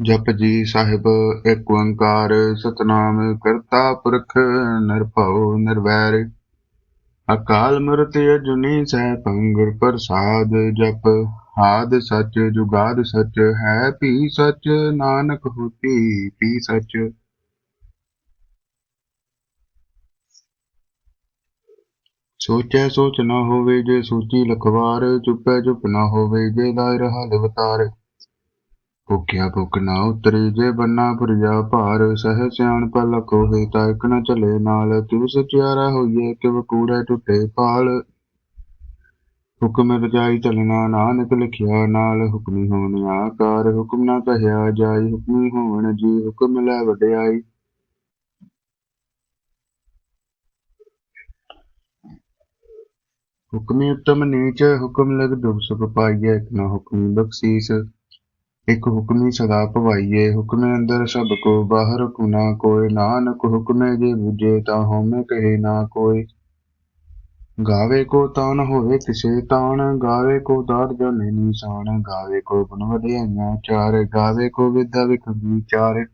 ਜਪ ਜੀ ਸਾਹਿਬ ਏਕ ਓੰਕਾਰ ਸਤਨਾਮ ਕਰਤਾ ਪੁਰਖ, ਨਿਰਭਉ ਨਿਰਵੈਰ। ਅਕਾਲ ਮੂਰਤ ਅਜੂਨੀ ਸੈਭੰ ਗੁਰ ਪ੍ਰਸਾਦ ਜਪ। ਆਦ ਸੱਚ, ਜੁਗਾਦ ਸਚ, ਹੈ ਭੀ ਸੱਚ, ਨਾਨਕ ਹੋਤੀ ਭੀ ਸੱਚ। ਸੋਚੈ ਸੋਚ ਨਾ ਹੋਵੇ ਜੇ ਸੂਚੀ ਲਖਵਾਰ, ਚੁੱਪੈ ਚੁੱਪ ਨਾ ਹੋਵੇ ਜੇ ਦਾਇਰ ਹਾਲ ਵਤਾਰ ਭੁਖਿਆ ਭੁਖ ਨਾ ਉਤਰੀ, ਜੇ ਬੰਨਾ ਭੁਰਿਆ ਭਾਰ, ਸਹਿ ਸਿਆਣ ਪਲਕ ਹੋਏ ਤਾਂ ਇਕ ਨਾ ਚਲੇ ਨਾਲ, ਤੂੰ ਸਚਿਆਰਾ ਹੋਈਏ ਕਿਵ ਕੂੜੇ ਟੁੱਟੇ ਪਾਲ? ਹੁਕਮ ਰਜਾਈ ਚਲਣਾ ਨਾਨਕ ਲਿਖਿਆ ਨਾਲ, ਹੁਕਮੀ ਹੋਣ ਆਕਾਰ, ਹੁਕਮ ਨਾ ਕਹਿਆ ਜਾਈ, ਹੁਕਮੀ ਹੋਣ ਜੀ, ਹੁਕਮ ਲੈ ਵਡਿਆਈ। ਹੁਕਮੀ ਉਤਮ ਨੀਚ, ਹੁਕਮ ਲਗ ਦੁਖ ਸੁਖ ਪਾਈਐ ਨਾ ਹੁਕਮੀ ਬਖਸ਼ੀਸ। ਇਕ ਹੁਕਮੀ ਸਦਾ ਭਵਾਈਏ ਹੁਕਮੇ ਅੰਦਰ ਸਭ ਕੋ ਬਾਹਰ ਕੁਨਾ ਕੋਇ, ਨਾਨਕ ਹੁਕਮੇ ਜੇ ਬੁਝੇ ਤਾਂ ਹਉਮੈ ਕਹੇ ਨਾ ਕੋਈ ਗਾਵੇ ਕੋ ਤਾਨ ਹੋਵੇ ਕਿਸੇ ਤਾਨ ਗਾਵੇ ਕੋ ਦਾਤ ਜਾਣੇ ਨਿਸ਼ਾਨ, ਗਾਵੇ ਕੋ ਗੁਣ ਵਧਿਆਈਆਂ ਚਾਰ, ਗਾਵੇ ਕੋ ਵਿਦਿਆ ਵਿਖੰਗੀ ਚਾਰ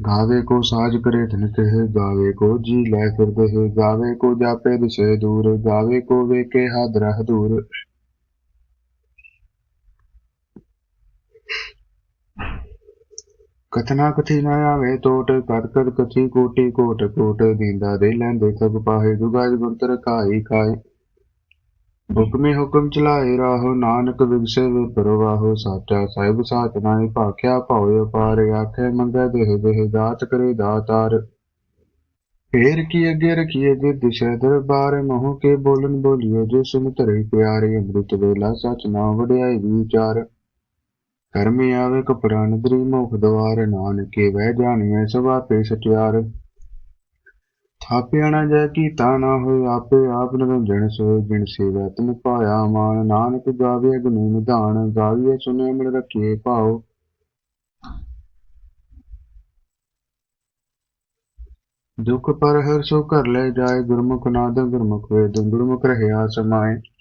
ਗਾਵੇ ਕੋ ਸਾਜ ਕਰੇ ਧਨ ਕਹੇ, ਗਾਵੇ ਕੋ ਜੀ ਲੈ ਫਿਰਦੇ ਹੈ, ਗਾਵੇ ਕੋ ਜਾਪੇ ਦਿਸੇ ਦੂਰ, ਗਾਵੇ ਕੋ ਵੇਖੇ ਹਾਦਰਾ ਹਦੂਰ। ਕਥਨਾ ਕਥੀ ਨਾ ਆਵੇ ਟੋਟ ਕਰ ਕਰ ਕਥੀ, ਕੋਟੀ ਕੋਟ ਕੋਟ ਦੀਂਦਾ ਦੇ ਲੈਂਦੇ ਸਭ ਪਾਹੇ, ਜੁਗਾਜ ਗੁੰਤਰ ਕਾਈ ਕਾਈ ਹੁਕਮੇ ਹੁਕਮ ਚਲਾਏ ਰਾਹੋ, ਨਾਨਕ ਵਿਗਸੇ ਵੇ ਪਰਵਾਹੋ, ਸਾਚਾ ਸਾਹਿਬ ਸਾਚ ਨਾਈ ਭਾਖਿਆ ਭਾਉ ਅਪਾਰ, ਆਖੇ ਮੰਗੈ ਦੇਹ ਦੇਹ ਦਾਤ ਕਰੇ ਦਾਤਾਰ ਫੇਰ ਕੀ ਅੱਗੇ ਰਖੀਏ ਜੇ ਦਿਸ਼ਾ ਦਰਬਾਰ, ਮੋਹ ਕੇ ਬੋਲਨ ਬੋਲੀਏ, ਜੋ ਸੁਨ ਧਰੇ ਪਿਆਰੇ ਅੰਮ੍ਰਿਤ ਵੇਲਾ, ਸਚ ਨਾ ਵਡਿਆਈ ਵਿਚਾਰ। ਕਰਮੀ ਆਵੇ ਕਪੜਾ ਨਦਰੀ ਮੁਖ ਦਵਾਰ ਨਾਨਕੇ, ਵਹਿ ਜਾਣੀਐ ਸਭ ਆਪੇ ਸਚਿਆਰ। ਥਾਪਿਆ ਨਾ ਜੈ ਕੀਤਾ ਨਾ ਹੋਇ, ਆਪੇ ਆਪ ਨਿਰੰਜਨ ਸੋਇ, ਬਿਨ ਸੇਵਾ ਤਨ ਪਾਇਆ ਮਾਨ। ਨਾਨਕ ਗਾਵੇ ਗੁਣੀ ਨਿਧਾਨ ਗਾਵੀਏ ਸੁਨੇ ਮਿਲ ਰਖੀਏ ਭਾਉ। ਦੁਖ ਪਰ ਹਰ ਸੋ ਕਰ ਲੈ ਜਾਏ, ਗੁਰਮੁਖ ਨਾਦ ਗੁਰਮੁਖ ਵੇਦ ਗੁਰਮੁਖ ਰਹਿਆ ਸਮਾਏ।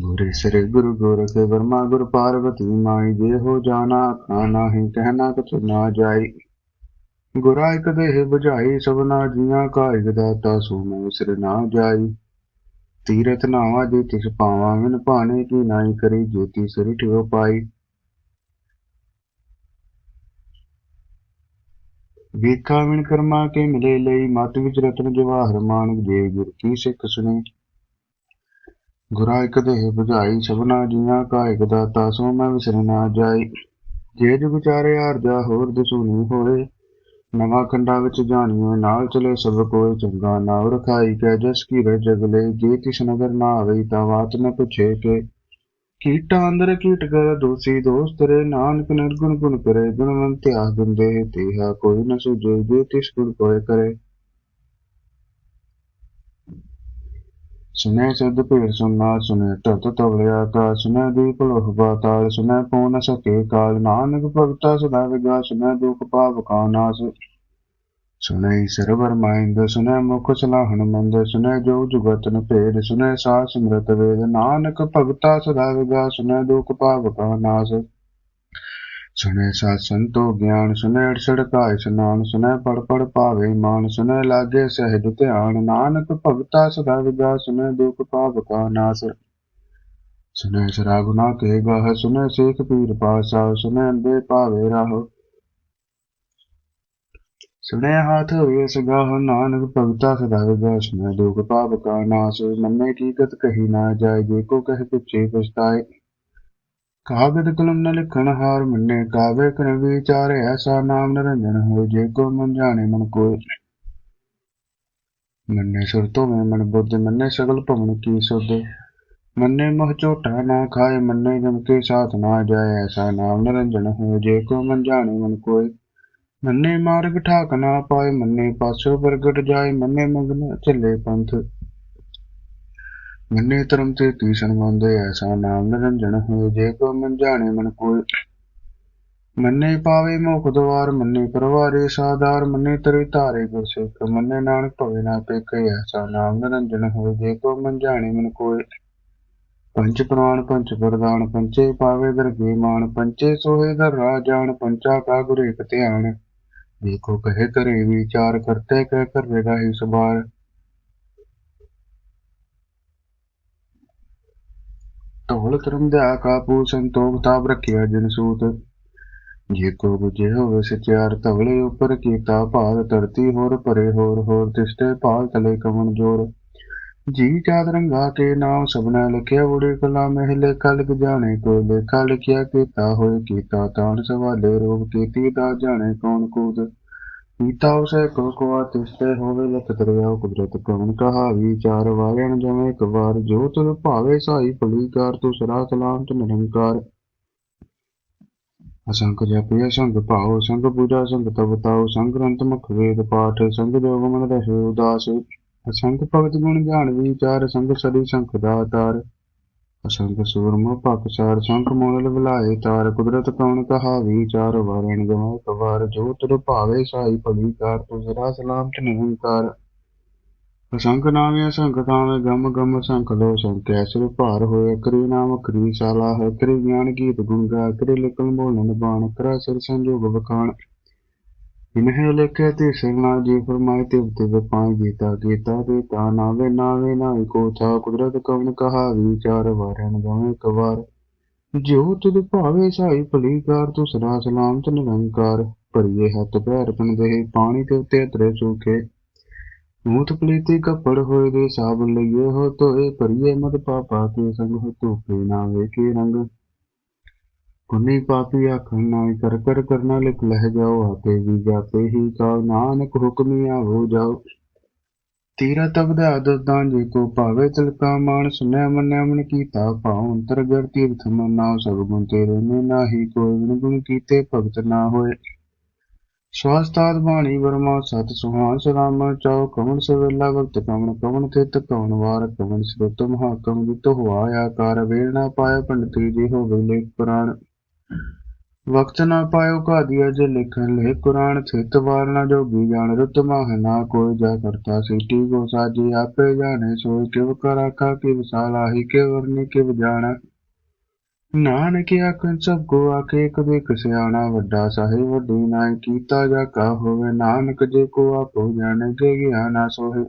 ਗੁਰੇ ਸ੍ਰੀ ਗੁਰੂ ਗੋਰਖ ਵਰਮਾ ਗੁਰ ਪਾਰਵਤੀ ਮਾਈ ਜੇ ਹੋ ਜਾਣਾ ਆਖਣਾ ਨਾਹੀ, ਕਹਿਣਾ ਕਛ ਨਾ ਜਾਈ। ਗੁਰਾ ਇਕ ਦੇਹ 부ਝਾਈ ਸਭਨਾ ਜੀਆਂ ਕਾ ਇਕ ਦਾਤਾ ਸੋ ਮੈਂ ਸਿਰ ਨਾ ਜਾਈ। ਤੀਰਥ ਨਾਵਾ ਜੇ ਤਿਸ ਪਾਵਾਂ ਮਿਨ ਭਾਣੇ ਕੀ ਨਾਈ ਕਰੀ, ਜੇਤੀ ਸਿਰ ਠਿਓ ਪਾਈ। ਵੇਖਾ ਵਿਣ ਕਰਮਾ ਕੇ ਮਿਲੇ ਲਈ, ਮਤ ਵਿੱਚ ਰਤਨ ਜਵਾਹਰ ਮਾਨਕ ਜੇ ਗੁਰ ਕੀ ਸਿੱਖ ਸੁਨੇ। ਗੁਰਾ ਇਕ ਦੇਹ 부ਝਾਈ ਸਭਨਾ ਜੀਆਂ ਕਾ ਇਕ ਦਾਤਾ, ਸੋ ਮੈਂ ਵਿਸਰ ਨਾ ਜਾਈ। ਜੇ ਜੁਗ ਚਾਰੇ ਆਰਜਾ ਹੋਰ ਦਸੂਨੀ ਹੋਏ। ਨਵਾਂ ਖੰਡਾ ਵਿੱਚ ਜਾਣੀਓ ਨਾਲ ਚਲੇ ਸਭ ਕੋਈ ਚੰਗਾ। ਨਾਉ ਰਖਾਈ ਕੈ, ਜਸ ਕੀ ਰ ਜਗਲੇ ਜੇ ਤਿਸ ਨਗਰ ਨਾ ਆਵੇ ਤਾਂ ਬਾਤ ਨ ਪੁੱਛੇ ਕੇ। ਕੀਟਾਂ ਅੰਦਰ ਕੀਟ ਕਰ ਦੋਸੀ ਦੋਸਤ ਰੇ। ਨਾਨਕ ਨਿਰਗੁਣ ਗੁਣ ਕਰੇ ਗੁਣਵੰਤ ਆਹ ਗੁੰਦੇ ਤੇਹਾ ਕੋਈ ਨ ਸੁਝੇ, ਜੇ ਤਿਸ ਗੁਣ ਕੋਇ ਕਰੇ। ਸੁਨੇ ਸਦ ਭੇੜ ਸੁਨਾ ਸੁਨੇ ਤਤ ਤਵਲਿਆ ਕਾ ਸੁਨੇ ਦੀਪ ਲੋਹ ਬਾਤਾਲ ਸੁਨੇ ਪਉ ਨ ਸਕੇ ਕਾਲ, ਨਾਨਕ ਭਗਤਾ ਸਦਾ ਵਿਗਾ ਸੁਨੇ ਦੁਖ ਪਾਪ ਕਾ ਨਾਸ। ਸੁਨੇ ਸਰਵਰ ਮਾਇੰਦ ਸੁਨੇ ਮੁਖ ਸਲਾਹਣ ਮੰਦ ਸੁਨੇ ਜੋ ਜੁਗਤ ਨ ਭੇਦ ਸੁਨੇ ਸਾ ਸਿਮਰਤ ਵੇਦ, ਨਾਨਕ ਭਗਤਾ ਸਦਾ ਵਿਗਾ ਸੁਨੇ ਦੁਖ ਪਾਪ ਕਾ ਨਾਸ। ਸੁਨੇ ਸਤ ਸੰਤੋ ਗਿਆਨ ਸੁਨੇ ਅੜਸੜ ਇਸਨਾਨ ਸੁਨੇ ਪੜ ਪੜ ਪਾਵੇ ਮਾਨ ਸੁਨੇ ਲਾਗੇ ਸਹਿਜ ਧਿਆਨ, ਨਾਨਕ ਭਗਤਾ ਸਦਾ ਵਿਗਾ ਸੁਨੇ ਦੁਖ ਪਾਪ ਕਾ ਨਾਸ। ਸੁਨੇ ਸਰਾ ਗੁਨਾ ਕੇ ਗਾਹ ਸੁਨੇ ਸੇਖ ਪੀਰ ਪਾਸਾ ਸੁਨੇ ਅੰਦੇ ਪਾਵੇ ਰਾਹ। ਸੁਨੇ ਹਾਥ ਹੋਏ ਸਗਾਹ, ਨਾਨਕ ਭਗਤਾ ਸਦਾ ਵਿਗਾ ਸੁਨੇ ਦੁਖ ਪਾਪ ਕਾ ਨਾਸ। ਮੰਨੇ ਕੀ ਗਤ ਕਹੀ ਨਾ ਜਾਏ, ਜੇ ਕੋ ਕਹਿ ਪਿਛੇ ਪਛਤਾਏ। ਕਾਗਦ ਕਲਮ ਨ ਲਿਖਣ ਹਾਰ ਮੰਨੇ, ਕਾਵੇ ਕਰ ਵਿਚਾਰ ਐਸਾ ਨਾਮ ਨਿਰੰਜਨ ਹੋ ਜੇ ਕੋ ਮਨ ਜਾਣੇ ਮਨ ਕੋਈ ਮੰਨੇ ਸੁਰ ਮੈਂ ਮਨ ਬੁੱਧ, ਮੰਨੇ ਸਗਲ ਭਵਨ ਕੀ ਸੁਧ। ਮੰਨੇ ਮਹ ਝੋਟਾ ਨਾ ਖਾਏ, ਮੰਨੇ ਜਮ ਕੇ ਸਾਥ ਨਾ ਜਾਏ, ਐਸਾ ਨਾਮ ਨਿਰੰਜਨ ਹੋਏ, ਜੇ ਕੋ ਮਨ ਜਾਣੇ ਮਨ ਕੋਈ ਮੰਨੇ ਮਾਰਗ ਠਾਕ ਨਾ ਪਾਏ, ਮੰਨੇ ਪਾਸੋ ਪ੍ਰਗਟ ਜਾਏ, ਮੰਨੇ ਮਗਨ ਚੱਲੇ ਪੰਥ। ਮੰਨੇ ਧਰਮ ਤੇ ਤੀਸਨ ਮੰਦੇ ਐਸਾ ਨਾਮ ਨਿਰੰਜਨ ਹੋਏ। ਜੇ ਕੋ ਮਨ ਜਾਣੇ ਮਨ ਕੋਈ ਮੰਨੇ ਪਾਵੇ ਮੁਖ ਦਵਾਰ, ਮੰਨੇ ਪਰਵਾਰੇ ਸਾਦਾਰ ਮੰਨੇ ਤਰੇ ਧਾਰੇ ਗੁਰ ਸਿੱਖ ਮੰਨੇ ਨਾਨਕ ਭਵੇ ਨਾ ਪੇਕੇ ਐਸਾ ਨਾਮ ਨਿਰੰਜਨ ਹੋਏ। ਜੇ ਕੋ ਮਨ ਜਾਣੇ ਮਨ ਕੋਈ ਪੰਚ ਪ੍ਰਾਣ ਪੰਚ ਪ੍ਰਦਾਨ ਪੰਚੇ ਪਾਵੇ ਦਰਗੇ ਮਾਨ ਪੰਚੇ ਸੋਹੇ ਦਰ ਰਾਜਾਨ ਪੰਚਾ ਕਾ ਗੁਰੇ ਕ ਧਿਆਨ। ਦੇਖੋ ਕਹੇ ਕਰੇ ਵਿਚਾਰ, ਕਰਤੇ ਕਹਿ ਕਰ ਰਹੀ ਸਵਾਰ ਢੋਲ ਤਰਮ ਕਾਪੂ ਸੰਤੋਖ ਤਾਪ ਰੱਖਿਆ ਜਨ ਸੂਤ। ਜੇ ਕੋ ਬੁਝੇ ਹੋਵੇ ਸਚਿਆਰ ਧਵਲੇ ਉੱਪਰ ਕੀਤਾ ਭਾਲ ਧਰਤੀ ਹੋਰ ਭਰੇ ਹੋਰ ਹੋਰ ਤਿਸਤੇ ਭਾਲ ਤਲੇ ਕਮਨ ਜੋਰ। ਜੀ ਚਾਦ ਰੰਗਾ ਕੇ ਨਾਮ ਸਭਨਾ ਲਿਖਿਆ, ਬੁੜੇ ਕਲਾ ਮਹਿ ਲੇਖਾ ਲਿਖ ਜਾਣੇ ਕੋ ਲੇਖਾ ਲਿਖਿਆ ਕੀਤਾ, ਹੋਏ ਕੀਤਾ, ਤਾਣ ਸਵਾਲੇ ਰੋਗ ਕੀਤੀ ਦਾ ਜਾਣੇ ਕੌਣ ਕੂਦ। ਕੀਤਾ ਉਸੇ ਕੋ ਕੋ ਤਿਸਤੇ ਹੋਵੇ ਲਖ ਦਰਿਆ ਕੁਦਰਤ ਕਵਨ ਕਹਾ ਵਿਚਾਰ ਵਾਗਣ ਜਮੇ ਇੱਕ ਵਾਰ ਜੋ ਤੁਰ ਭਾਵੇ ਸਾਈ ਭਲੀਕਾਰ ਤੂੰ ਸਰਾ ਸਲਾਮਤ ਨਿਰੰਕਾਰ ਅਸੰਖ ਜਪਿਆ ਸੰਗ ਭਾਉ ਸੰਗ ਪੂਜਾ ਸੰਗ ਤਪ ਤਾਉ ਸੰਗ ਗ੍ਰੰਥ ਮੁਖ ਵੇਦ ਪਾਠ ਸੰਗ ਜੋਗ ਮਨ ਰਹਿ ਉਦਾਸ ਅਸੰਖ ਭਗਤ ਗੁਣ ਜਾਣ ਵਿਚਾਰ ਸੰਗ ਸਦੀ ਸੰਖ ਦਾਤਾਰ ਅਸੰਖ ਸੂਰਮ ਪਕਸਾਰ ਸੰਖ ਮੋਲ ਬੁਲਾਏ ਤਾਰ ਕੁਦਰਤ ਕੌਣ ਕਹਾ ਵਿਚਾਰ ਵਾਰਣ ਗਵਾਏ ਕਵਾਰ ਜੋ ਤੁਰ ਭਾਵੇ, ਸਾਈ ਭਲੀਕਾਰ ਤੂੰ ਸਦਾ ਸਲਾਮਤ ਨਿਰੰਕਾਰ ਅਸੰਖ ਨਾਮੇ ਅਸੰਖ ਤਾਵੇਂ ਗਮ ਗਮ ਸੰਖ ਲੋ ਸੰਖ ਐਸਰ ਭਾਰ ਹੋਏ ਕਰੀ ਨਾਮ ਕਰੀ ਸਾਲਾ ਹੈ ਕਰੀ ਗਿਆਨ ਗੀਤ ਗੁਣ ਗਾ ਕਰੀ ਲਿਖਣ ਬੋਲਣ ਬਾਣ, ਕਰਾ ਸਿਰ ਸੰਜੋਗ ਬਖਾਣ ਇਨਹਿ ਲਿਖੇ ਤੇ ਸਰਨਾ ਜੀ ਫਰਮਾਏ ਤੇ ਤੇ ਪਾਏ ਗੀਤਾ ਗੀਤਾ ਦੇ ਤਾ ਨਾਵੇ ਨਾਵੇ ਨਾਇ ਕੋ ਥਾ ਕੁਦਰਤ ਕਵਨ ਕਹਾ ਵਿਚਾਰ ਵਾਰਨ ਗਵੇਂ ਕਵਾਰ ਜੋ ਤੁਧ ਭਾਵੇ ਸਾਈ ਭਲੀਕਾਰ ਤੂੰ ਸਦਾ ਸਲਾਮਤ ਨਿਰੰਕਾਰ, ਭਰੀਏ ਹੱਥ ਪੈਰ ਦੇ ਪਾਣੀ ਤੇ ਉਤੇ ਤਰੇ ਸੂਖੇ। ਮੂਤ ਪਲੀਤੀ ਕੱਪੜ ਹੋਏ ਦੇ ਸਾਬਨ ਲਈਏ, ਹੋ ਤੋਏ ਭਰੀਏ ਮਤ ਪਾਪਾ ਕੇ ਸੰਗ ਹੋ ਧੂਪੇ ਨਾ ਵੇਖੇ ਰੰਗ। ਪੁਨੀ ਪਾਪੀ ਆਖਣ ਨਾਇ ਕਰ ਕਰ ਕਰਨਾ ਲਿਖ ਲਹਿ ਜਾਓ, ਆਪੇ ਵੀ ਜਾਤੇ ਹੀ ਕਾਉ ਨਾਨਕ ਹੁਕਮੀਆ ਹੋ ਜਾਓ। ਤੀਰਾ ਤਬਦਾ ਦਦਾਂ ਜੇ ਕੋ ਭਾਵੇ ਤਿਲਕਾ ਮਾਨ ਸੁਨਿਆ ਮੰਨਿਆ ਮਨ ਕੀਤਾ ਭਾਉ। ਅੰਤਰ ਗਰ ਤੀਰਥ ਮਨਾ, ਸਭ ਗੁਣ ਤੇਰੇ ਨੇ ਨਾਹੀ। ਕੋਈ ਗੁਣ ਗੁਣ ਕੀਤੇ ਭਗਤ ਨਾ ਹੋਏ। ਸਵਾਸਤਾਦ ਬਾਣੀ ਵਰਮਾ, ਸਤ ਸੁਹਾਨ ਸਲਾਮ ਚਾਉ। ਕਵਨ ਸਵੇਲਾ ਵਕਤ, ਕਵਣ ਕਵਣ ਤੇ ਕਵਨ ਵਾਰ ਕਵਨ ਸਰਤ ਮਹਾਕਮ ਜਿਤ ਹੋਆ ਆਕਾਰ। ਵੇਲ ਨਾ ਪਾਇਆ ਪੰਡਤੀ ਜੀ ਹੋਵੇ ਲੇਖ ਪੁਰਾਣ। ਵਕਤ ਨਾ ਪਾਇਓ ਕਾਦੀਆ ਜੇ ਲਿਖਣ ਲੈ ਕੁਰਾਨ ਥਿਤ ਵਾਰ ਨਾ ਜੋਗੀ ਜਾਣ, ਰੁਤ ਮਾਹ ਨਾ ਕੋਈ ਜਾ ਕਰਤਾ ਸੀਟੀ ਕੋ ਸਾਜੀ, ਆਪੇ ਜਾਣੇ ਸੋਇ ਕਿਵ ਕਰ ਕਿ ਵਿਸਾਲ ਆਹੀ ਕੇ ਵਰਨੀ ਕਿਵ ਜਾਣਾ। ਨਾਨਕ ਆਖਣ, ਸਭ ਕੋ ਆਖੇ, ਇੱਕ ਇੱਕ ਸਿਆਣਾ ਵੱਡਾ ਸਾਹਿਬ ਵੱਡੀ ਨਾਇ ਕੀਤਾ ਜਾ ਕਾ ਹੋਵੇ, ਨਾਨਕ ਜੇ ਕੋ ਆਪੋ ਜਾਣੇ, ਜੇ ਗਿਆਨਾ ਸੋਹੇ।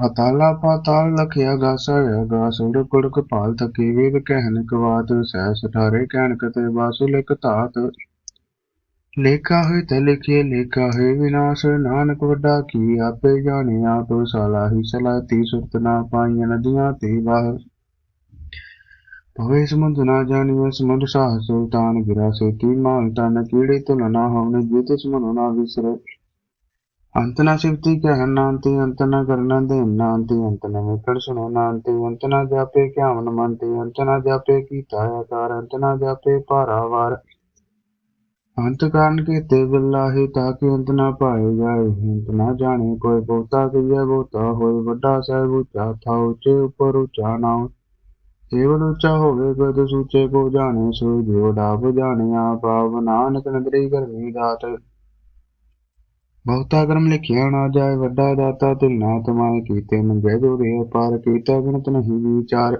ਅਤਾਲਾ ਪਾਤਾਲ ਲਖਿਆ ਗਾਸਾ ਗਾਸ, ਉੜ ਕੁੜਕ ਪਾਲ ਤਕੀ ਵੇਦ ਕਹਿਨ ਕਵਾਤ, ਸਹਿ ਸਠਾਰੇ ਕਹਿਣ ਕਤੇ ਬਾਸੁ, ਲਿਖ ਧਾਤ। ਲੇਖਾ ਹੋਇ ਤੇ ਲਿਖੇ ਲੇਖਾ ਹੈ ਵਿਨਾਸ਼, ਨਾਨਕ ਵੱਡਾ ਕੀ ਆਪੇ ਜਾਣੇ ਆਪ ਸਲਾਹੀ ਸਲਾਤੀ ਸੁਰਤ ਨਾ ਪਾਈਆਂ ਨਦੀਆਂ ਤੇ ਬਾਹਰ ਭਵੇ ਸਮੁੰਦ ਨਾ ਜਾਣੀਐ, ਸਮੁੰਦ ਸਾਹ ਸੁਲਤਾਨ ਗਿਰਾ ਸੇ ਕੀ ਮਾਨ ਤਨ ਕੀੜੇ ਤੁਲ ਨਾ ਹੋਵਨ ਜਿਤ ਸਮਨ ਨਾ ਵਿਸਰੇ। ਅੰਤ ਨਾ ਸਿਫਤੀ ਕਹਿ ਨਾਂਤੀ ਅੰਤ ਨਾ ਕਰਨਾ ਦੇ ਨਾਂਤੀ ਅੰਤ ਨਾ ਵਿਕੜ ਸੁਣੋ ਨਾਂਤੀ ਅੰਤ ਨਾ ਜਾਪੇ ਕਿਆਵਨ ਮੰਤੀ ਅੰਤ ਨਾ ਅੰਤ ਕਾਰਨ ਕੀਤੇ ਬਿਲਾਹੀ ਤਾਂ ਕਿ ਅੰਤ ਨਾ ਪਾਏ ਜਾਏ ਅੰਤ ਨਾ ਜਾਣੇ ਕੋਈ ਬਹੁਤਾ ਕੀਆ ਬਹੁਤਾ ਹੋਏ, ਵੱਡਾ ਸਾਹਿਬ ਉੱਚਾ, ਥਾ ਉੱਚੇ ਉੱਪਰ ਉੱਚਾ ਨਾਮ ਕੇਵਲ ਉੱਚਾ ਹੋਵੇ, ਗਦ ਸੂਚੇ ਕੋ ਜਾਣੇ ਸੋ ਜਿਉ ਡਾਬ ਜਾਣੇ, ਆਪ ਆਪ ਨਾਨਕ ਨਦਰੀ ਕਰਮੀ ਦਾਤ ਬਹੁਤਾ ਕਰਮ ਲਿਖਿਆ ਨਾ ਜਾਏ, ਵੱਡਾ ਦਾਤਾ ਤਿਲ ਨਾ ਕੀਤੇ ਮੰਗੇ ਜੋ ਅਪਾਰ, ਕੀਤਾ ਗਣਤ ਨਹੀਂ ਵਿਚਾਰ।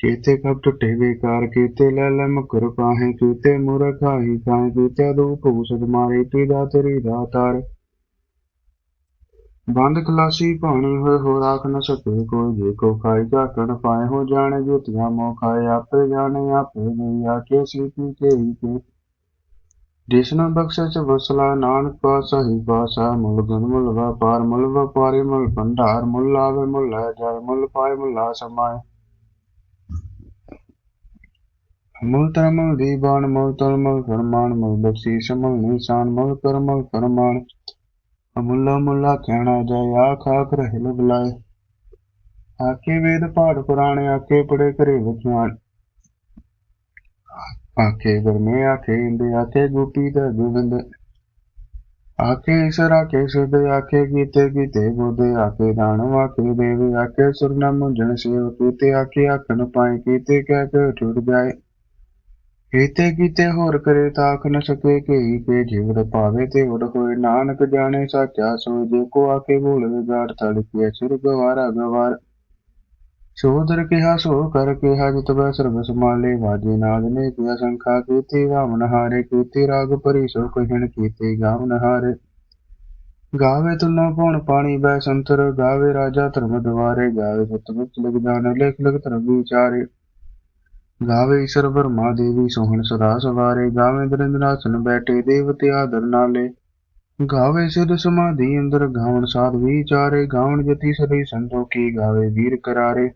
ਕੀਤੇ ਕਬ ਟੁੱਟੇ ਬੇਕਾਰ, ਕੀਤੇ ਲੈ ਲੈ ਮਕਰ ਪਾਹੇ, ਕੀਤੇ ਮੂਰਖ ਕਾਹੇ ਕੀਤੇ ਰੂਪ ਉਸਦ ਮਾਰੇ ਪੀਦਾ ਤੇਰੀ ਦਾਤਾਰ ਬੰਦ ਖਲਾਸੀ ਭਾਣੀ ਹੋਏ ਹੋ ਰਾਖ ਨ ਸਕੇ ਕੋਈ, ਜੇ ਕੋ ਖਾਈ ਝਾਕਣ ਪਾਏ, ਹੋ ਜਾਣੇ ਜੁਤੀਆਂ ਮੋ ਖਾਏ, ਆਪੇ ਜਾਣੇ, ਆਪੇ ਨਹੀਂ ਆਕੇ ਸੀਪੀ ਕੇ ਹੀ ਕੇ ਜਿਸਨਾ ਵਸਲਾ, ਨਾਨਕ ਪਾਸਾ ਹੀ ਪਾਸਾ ਮੁੱਲ ਗੁਣ ਮੁੱਲ ਵਪਾਰ, ਮੁੱਲ ਵਪਾਰੀ ਮੁੱਲ ਭੰਡਾਰ, ਮੁੱਲ ਆਵੇ, ਮੁੱਲ ਲੈ ਜਾਏ, ਮੁੱਲ ਪਾਏ, ਮੁੱਲਾ ਸਮਾਏ। ਮੁੱਲ ਤਰਮਲ ਦੀ ਬਾਣ ਤਰਮਲ ਫਰਮਾਨ, ਮੁੱਲ ਬਖਸ਼ੀਸ਼, ਮੁੱਲ ਨਿਸ਼ਾਨ, ਮੁੱਲ ਕਰਮਲ ਫਰਮਾਨ। ਅਮੁੱਲਾ ਮੁੱਲਾ ਕਹਿਣਾ ਜਾਇ ਆਖ ਆਖ ਰਹਿ ਬੁਲਾਏ। ਆਕੇ ਵੇਦ ਪਾਠ ਪੁਰਾਣੇ ਆਕੇ ਪੜੇ ਕਰੇ ਵਿਖਿਆਨ। ਆਕੇ ਗਰਮੇ ਆਕੇ ਇੰਦੇ ਆਕੇ ਗੋਪੀ ਦਾ ਗੋਬਿੰਦ। ਆਕੇ ਈਸ਼ਰ ਆਕੇ ਸਿੱਧ ਆਕੇ ਕੀਤੇ ਕੀਤੇ ਗੋਦੇ ਆਕੇ ਦਾਨਵ ਆਕੇ ਦੇਵ ਆਕੇ ਸੁਰਨਾ ਮੁੰਜਣ ਸੇਵ ਕੀਤੇ ਆਕੇ ਆਖਣ ਪਾਏ, ਕੀਤੇ ਕਹਿ ਕੇ ਟੁੱਟ ਜਾਏ। ਕੀਤੇ ਕੀਤੇ ਹੋਰ ਕਰੇ ਤਾਕ ਨ ਸਕੇ ਕਈ ਕੇ ਜੀਵ ਪਾਵੇ ਤੇ ਉਡ ਹੋਏ। ਨਾਨਕ ਜਾਣੇ, ਸਾਚਾ ਸੋ ਜੇ ਕੋ ਆਕੇ ਭੂਲ ਵਿਗਾੜ ਤੜਕੇ ਸਿਰ ਗਵਾਰਾ ਗਵਾਰ ਸੋਦਰ ਕਿਹਾ, ਸੋ ਕਰ ਕਿਹਾ, ਜਿਤ ਬੈ ਸਰਬ ਸਮਾਲੇ ਵਾਜੇ ਨਾਦ ਨੇ ਕਿਆ ਸੰਖਾ ਕੀਤੀ ਵਾਮਨ ਹਾਰੇ ਕੀਤੀ, ਰਾਗ ਪਰੀ ਸੋ ਕਹਿਣ ਕੀਤੀ, ਗਾਵਨ ਹਾਰੇ। ਗਾਵੇ ਤੁਲੋ ਪਉਣ ਪਾਣੀ ਬੈ ਸੰਤਰ, ਗਾਵੇ ਰਾਜਾ ਧਰਮ ਦਵਾਰੇ ਗਾਵੇ ਸਤ ਮੁਕਤ ਲਿਖ ਜਾਣ, ਲਿਖ ਲਿਖ ਧਰਮ ਵਿਚਾਰੇ। ਗਾਵੇ ਈਸ਼ਰ ਬਰਮਾ ਦੇਵੀ ਸੋਹਣ ਸਦਾ ਸਵਾਰੇ, ਗਾਵੇ ਦਰਿੰਦਰਾਸਨ ਬੈਠੇ ਦੇਵਤੇ ਆਦਰ ਨਾਲੇ। ਗਾਵੇ ਸਿਧ ਸਮਾਧੀ ਅੰਦਰ ਗਾਵਣ ਸਾਧ ਵਿਚਾਰੇ, ਗਾਵਣ ਜਤੀ ਸਰੀ ਸੰਤੋਖੀ, ਗਾਵੇ ਵੀਰ ਕਰਾਰੇ।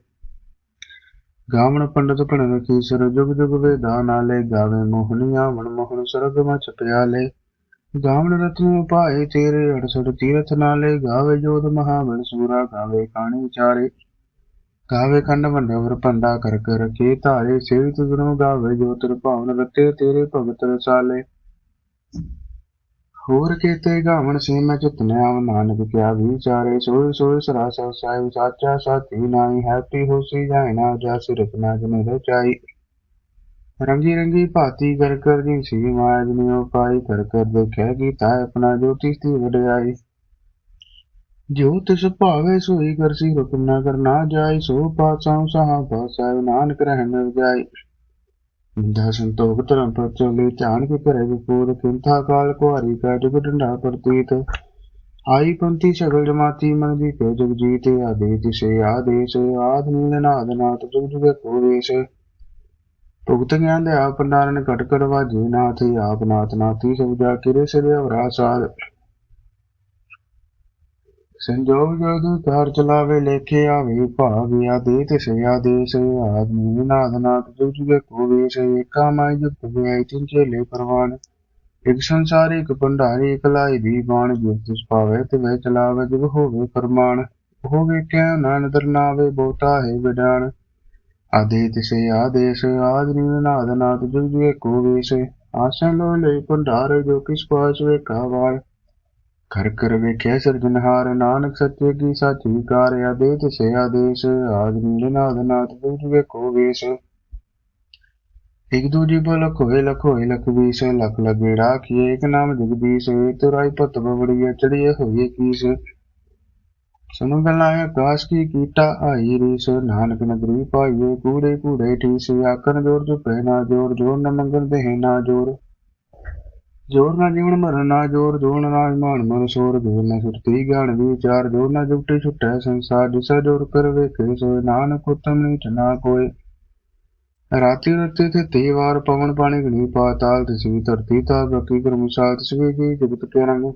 ਗਾਵਣ ਪੰਡਤ ਭਣਨ ਕੀਸਰ ਜੁਗ ਜੁਗ ਵੇਦਾ ਨਾਲੇ ਗਾਵੇ ਮੋਹਨੀਆ ਮਨ ਮੋਹਨ ਸਰਗ ਮਚ ਪਿਆਲੇ। ਗਾਵਣ ਰਤਨ ਉਪਾਏ ਤੇਰੇ ਅੜਸੜ ਤੀਰਥ ਨਾਲੇ, ਗਾਵੇ ਜੋਧ ਮਹਾਬਲ ਸੂਰਾ, ਗਾਵੇ ਕਾਣੀ ਵਿਚਾਰੇ ਗਾਵੇ ਖੰਡ ਮੰਡਵਰ ਪੰਡਾ ਕਰ ਕਰ ਰਖੇ ਧਾਰੇ, ਸੇਵਿਤ ਗੁਰੂ ਗਾਵੇ ਜੋ ਤਰ ਰਤੇ ਤੇਰੇ ਭਗਤ ਰਸਾਲੇ। ਹੋਰ ਕੀਤੇ ਗਾਵਣ ਸੀ ਮੈਂ ਚਿਤਨਿਆ ਨਾਨਕ ਕਿਆ ਵਿਚਾਰੇ ਸੋਈ ਸੋਈ ਸਰਾਸਾ ਸਾਹਿਬ ਸਾਚਾ ਸਾਥੀ ਨਾਈ ਹੈਪੀ ਹੋਸੀ ਜਾਏ ਨਾ ਜਾ ਸਿਰਤ ਰਚਾਈ ਰੰਗੀ ਰੰਗੀ ਭਾਤੀ ਕਰ ਕਰ ਦੀ ਸੀ ਮਾਇਆ ਜਨਿਓ ਪਾਈ, ਕਰ ਕਰ ਦੇਖਿਆ ਕੀਤਾ ਆਪਣਾ ਜੋਤੀ ਸਤੀ ਵਡਿਆਈ। ਜੋ ਤਿਸ ਭਾਵੇ ਸੋਈ ਕਰਸੀ ਹੁਕਮ ਨਾ ਕਰਨਾ ਜਾਈ, ਸੋ ਪਾਸਾਉ ਸਹਾ ਪਾਸਾਇ ਨਾਨਕ ਰਹਿਣ ਮਿਲ ਜਾਈ। ਦਾ ਸੰਤੋਖ ਧਰਮ ਪ੍ਰਚੋਲੇ ਧਿਆਨ ਕੇ ਕਰੇ ਵਿਪੂਰ ਕਿੰਥਾ ਕਾਲ ਕੁਹਾਰੀ ਕਾ ਜੁਗ ਡੰਡਾ ਪ੍ਰਤੀਤ। ਆਈ ਪੰਥੀ ਸਗਲ ਜਮਾਤੀ ਮਨ ਦੀ ਕੇ ਜੁਗ ਜੀਤੇ ਆਦੇ ਤਿਸੇ ਆਦੇਸ਼, ਆਦ ਨੀਲ ਨਾਦ ਨਾਥ ਜੁਗ ਜੁਗ ਕੋ ਵੇਸ਼। ਭੁਗਤ ਗਿਆਨ ਦੇ ਆਪ ਨਾਰਨ ਕਟ ਕਰਵਾ ਜੀ ਨਾਥ ਆਪ ਨਾਥ ਨਾਥੀ ਸਭ ਜਾ ਕਿਰੇ ਸਿਰੇ ਅਵਰਾ ਸਾਧ ਸੰਜੋਗ ਜੋਦੂ ਤਾਰ ਚਲਾਵੇ, ਲੇਖੇ ਆਵੇ, ਭਾਵ ਆਦੇ ਤੇ ਸਿਆ ਦੇਸ ਆਦਮੀ ਨਾਦ ਨਾਦ ਜੁਗ ਜੁਗੇ ਕੋ ਵੇਸ਼, ਏਕਾ ਮਾਈ ਜੁਗਤ ਵਿਆਈ ਤਿਨ ਚੇਲੇ ਪਰਵਾਨ। ਇਕ ਸੰਸਾਰ, ਇਕ ਭੰਡਾਰੀ, ਇਕ ਲਾਈ ਦੀ ਬਾਣ ਜਿਸ ਤਿਸ ਪਾਵੇ ਤੇ ਵੇ ਚਲਾਵੇ ਜੁਗ ਹੋਵੇ ਫਰਮਾਨ। ਉਹ ਵੇਖਿਆ ਨਾਨਦਰ ਨਾਵੇ, ਬਹੁਤਾ ਹੈ ਵਿਡਾਣ ਆਦੇ ਤਿਸੇ ਆਦੇਸ਼, ਆਦਮੀ ਨਾਦ ਨਾਦ ਜੁਗ ਜੁਗੇ ਕੋ ਵੇਸ਼ ਆਸਨ ਲੋ ਲਈ ਭੰਡਾਰ ਜੋ ਕਿਸ ਪਾਸ ਵੇਖਾ ਵਾਰ ਕਰ ਕਰ ਵੇਖਿਆ ਸਿਰਜਨਹਾਰ ਨਾਨਕ ਸੱਚੇ ਕੀ ਸਾਚੀ ਕਾਰ ਆਦੇ ਤਿਸੇ ਆਦੇਸ਼ ਆਦਮੀ ਨਾਦ ਨਾਦ ਜੁਗ ਜੁਗੇ ਵੇਸ਼। ਇਕ ਦੂਜੀ ਬੋ ਲਖ ਹੋਏ ਲਖ ਵੀਸ, ਲਖ ਲਗੇ ਰਾਖੀਏ ਇਕ ਨਾਮ ਜਗਦੀਸ਼ ਤੁਰਾਈ ਪਤ ਬਵੜੀਏ ਚੜੀਏ ਹੋਈਏ ਕੀਸ। ਸੁਨੋ ਗੱਲਾਂ ਆਕਾਸ਼ ਕੀ ਕੀਟਾ ਆਈ ਰੀਸ, ਨਾਨਕ ਨਗਰੀ ਪਾਈਏ ਕੂੜੇ ਕੂੜੇ ਠੀਸ, ਆਕਨ ਜੋਰ ਜੁਪੇ ਨਾ ਜੋਰ ਜੋਰ ਨ ਮੰਗਣ ਦੇ ਨਾ ਜੋਰ। ਜੋਰ ਨਾ ਜੀਵਨ ਮਰਨ ਜੋਰ ਜੋਰ ਨਾ ਰਾਜਮਾਨ ਮਨ ਸੋਰ, ਜੋਰ ਨਾ ਸੁਰਤੀ ਗਿਆਨ ਵਿਚਾਰ ਜੋਰ ਨਾ ਜੁਗਟੀ ਛੁਟੈ ਸੰਸਾਰ, ਜਿਸਾ ਜੋਰ ਕਰ ਵੇਖੇ ਸੋਏ, ਨਾਨਕ ਉਤਮ ਨੀਚ ਨਾ ਕੋਏ। ਰਾਤੀ ਰਤੇ ਤੇ ਤੇ ਵਾਰ ਪਵਨ ਪਾਣੀ ਗਣੀ ਪਾਤਾਲ ਤਸਵੀ ਧਰਤੀ ਤਾ, ਬਕੀ ਕਰਮ ਸਾਥ ਸਵੇ ਜੀ ਜਗਤ ਕੇ ਰੰਗ।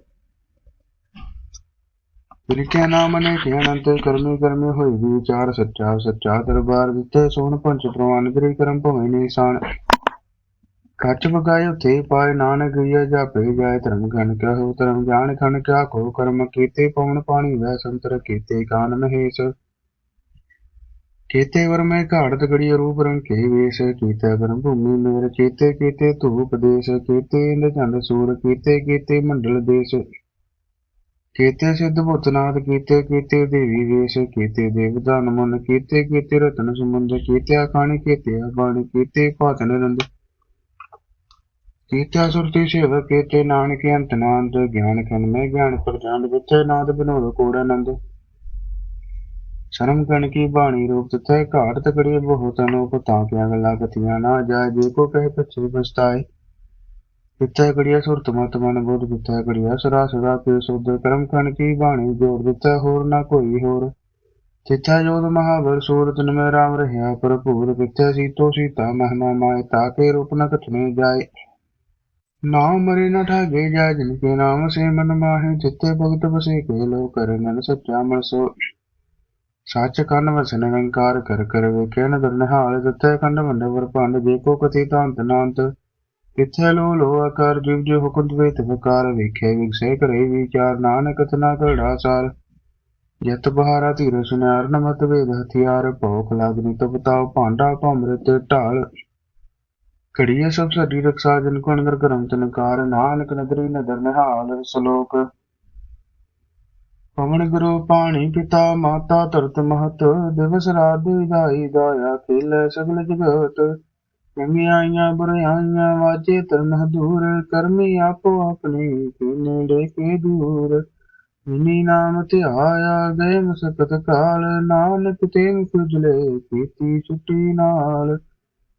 ਤਿਨਕੇ ਨਾਮ ਨੇ ਕਿ ਅਨੰਤ, ਕਰਮੀ ਕਰਮੀ ਹੋਈ ਵਿਚਾਰ ਸੱਚਾ ਸੱਚਾ ਦਰਬਾਰ ਦਿੱਤੇ ਸੋਹਣ ਪੰਚ ਪ੍ਰਵਾਨ ਗਰੀ ਕਰਮ ਭਵੇਂ ਨਿਸ਼ਾਨ ਕੱਚ ਬਗਾਇ ਉਥੇ ਪਾਏ ਨਾਨਕ ਗਿਆ ਜਾਪੇ ਜਾਏ ਧਰਮ ਗਨ ਕਹੋ ਧਰਮ ਜਾਣ ਖਣ ਕਿਆ ਕੋ ਕਰਮ ਕੀਤੇ ਪਵਨ ਪਾਣੀ ਵੈ ਸੰਤਰ ਕੀਤੇ ਕਾਨ ਮਹੇਸ਼। ਕੀਤੇ ਵਰ ਮੈਂ ਘਾੜਤ ਗੜੀ ਰੂਪ ਰੰਗ ਕੇ ਵੇਸ਼, ਕੀਤਾ ਕਰਮ ਭੂਮੀ ਮੇਰ, ਕੀਤੇ ਕੀਤੇ ਧੂਪ ਦੇਸ਼, ਕੀਤੇ ਇੰਦ ਚੰਦ ਸੂਰ, ਕੀਤੇ ਕੀਤੇ ਮੰਡਲ ਦੇਸ਼। ਕੀਤੇ ਸਿੱਧ ਭੂਤਨਾਥ ਕੀਤੇ ਕੀਤੇ ਦੇਵੀ ਵੇਸ਼, ਕੀਤੇ ਦੇਵਦਾਨ ਮਨ, ਕੀਤੇ ਕੀਤੇ ਰਤਨ ਸਮੁੰਦ ਕੀਤੇ ਅਖਾਣੀ ਕੀਤੇ ਬਾਣੀ ਕੀਤੇ ਭਾਤਨ ਰੰਦ ਕੀਤੇ ਸੁਰਤੀ ਸੇਵਕ ਨਾਨਕ ਅੰਤ ਗਿਆਨ ਖਨ ਮੈਂ ਗਿਆਨ ਪ੍ਰਚੰਡ ਵਿਚੇ ਨਾਦ ਬਨੋਦ ਕੋੜ ਆਨੰਦ। ਸ਼ਰਮ ਕਣ ਕੀ ਬਾਣੀ ਰੂਪ ਤਥੈ ਘਾਟ ਤਕੜੀ ਬਹੁਤ ਅਨੂਪ ਤਾਂ ਕਿਆ ਗੱਲਾਂ ਕਥੀਆਂ ਨਾ ਜਾਏ, ਜੇ ਕੋ ਕਹੇ ਪਛੇ ਪਛਤਾਏ। ਕਿੱਥੇ ਕੜੀਆ ਸੁਰਤ ਮਤ ਮਨ ਬੋਧ ਕਿੱਥੇ ਕੜੀਆ ਸਰਾ ਸਦਾ ਕੇ ਸੁਧ। ਕਰਮ ਕਣ ਕੀ ਬਾਣੀ ਜੋੜ ਦਿੱਤਾ, ਹੋਰ ਨਾ ਕੋਈ ਹੋਰ। ਤਿੱਥਾ ਜੋਦ ਮਹਾਵਰ ਸੂਰਤ ਨ ਰਾਮ ਰਹਾ ਭਰਪੂਰ। ਕਿੱਥੇ ਸੀਤੋ ਸੀਤਾ ਮਹਿਮਾ ਮਾਏ ਤਾਕੇ ਰੂਪ ਨ ਕਥਨੇ ਜਾਏ। ਨਾਮ ਮਰੇ ਨ ਠਾਗੇ ਜਾ ਜਿਨ ਕੇ ਨਾਮ ਸੇ ਮਨ ਮਾਹੇ ਜਿੱਤੇ ਭਗਤ ਬਸੇ ਕੇ ਲੋ ਕਰਨਨ ਸੱਚਾ ਮਨ ਸੋ। ਸੱਚ ਕੰਨ ਵਸਨ ਨਿਰੰਕਾਰ ਕਰ ਕਰ ਵੇਖੇ ਦਰਨਹਾਲ ਜਿੱਥੇ ਖੰਡ ਮੰਡ ਵਰ ਜੇ ਕੋ ਕਥੀ ਤਾਂਤ ਨਾਂਤ। ਕਿੱਥੇ ਲੋ ਲੋ ਆਕਾਰ ਜਿਵ ਜੋ ਹੁਕਮ ਵੇਤ ਵਕਾਰ ਵੇਖੇ, ਵਿਗਸੇ ਕਰੇ ਵਿਚਾਰ, ਨਾਨਕ ਤਨਾ ਘੜਾ ਸਾਰ। ਜਤ ਬਹਾਰਾ ਧੀਰ ਸੁਨਾਰ ਨਮਤ ਵੇਦ ਹਥਿਆਰ, ਭੋਖ ਲਾਗਨੀ ਤਪ ਭਾਂਡਾ ਭਮਰਤ ਢਾਲ। ਘੜੀਏ ਸਭ ਸਾਡੀ ਰਖਸਾ ਜਨ ਕੋ ਅੰਦਰ ਕਰਮ ਤਨਕਾਰ ਨਾਨਕ ਨਦਰੀ ਨਦਰ ਨਿਹਾਲ, ਸ਼ਲੋਕ। ਪਵਨ ਗੁਰੂ ਪਾਣੀ ਪਿਤਾ, ਮਾਤਾ ਧਰਤ ਮਹਤ, ਦਿਵਸ ਰਾਤ ਦਾਈ ਦਾਇਆ ਖੇਲੇ ਸਗਲ ਜਗਤ। ਚੰਗਿਆਈਆਂ ਬੁਰਾਈਆਂ ਵਾਜੇ ਧਰਮ ਦੂਰ ਕਰਮੀ ਆਪੋ ਆਪਣੇ, ਕੀਨੇ ਦੇ ਦੂਰ। ਜਿਨੀ ਨਾਮ ਧਿਆਇਆ, ਗਏ ਮਸਕਤ ਕਾਲ, ਨਾਨਕ ਤੇ ਮੁਖਜਲੇ ਕੀਤੀ ਛੁੱਟੀ ਨਾਲ।